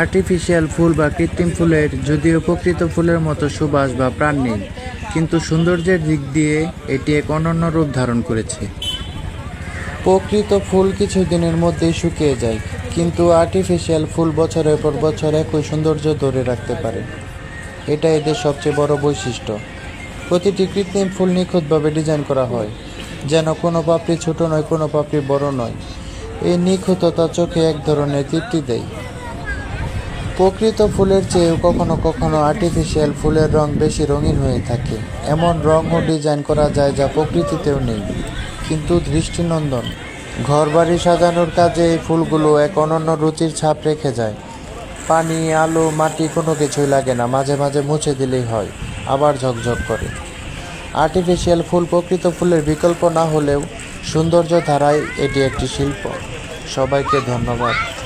Artificial ফুল বা কৃত্রিম ফুলের যদিও প্রকৃত ফুলের মতো সুবাস বা প্রাণ নেই, কিন্তু সৌন্দর্যের দিক দিয়ে এটি এক অনন্য রূপ ধারণ করেছে। প্রকৃত ফুল কিছু দিনের মধ্যেই শুকিয়ে যায়, কিন্তু আর্টিফিশিয়াল ফুল বছরের পর বছর একই সৌন্দর্য ধরে রাখতে পারে। এটা এদের সবচেয়ে বড় বৈশিষ্ট্য। প্রতিটি কৃত্রিম ফুল নিখুঁতভাবে ডিজাইন করা হয়, যেন কোনো পাপড়ি ছোট নয়, কোনো পাপড়ি বড় নয়। এই নিখুঁততা চোখে এক ধরনের তৃপ্তি দেয়। প্রকৃত ফুলের চেয়েও কখনো কখনো আর্টিফিশিয়াল ফুলের রং বেশি রঙিন হয়ে থাকে। এমন রং ও ডিজাইন করা যায় যা প্রকৃতিতেও নেই। কিন্তু দৃষ্টিনন্দন, ঘরবাড়ি সাজানোর কাজে এই ফুলগুলো এক অনন্য রুচির ছাপ রেখে যায়। পানি, আলো, মাটি কোনো কিছুই লাগে না, মাঝে মাঝে মুছে দিলেই হয়, আবার ঝকঝক করে। আর্টিফিশিয়াল ফুল প্রকৃত ফুলের বিকল্প না হলেও সৌন্দর্য ধারায় এটি একটি শিল্প। সবাইকে ধন্যবাদ।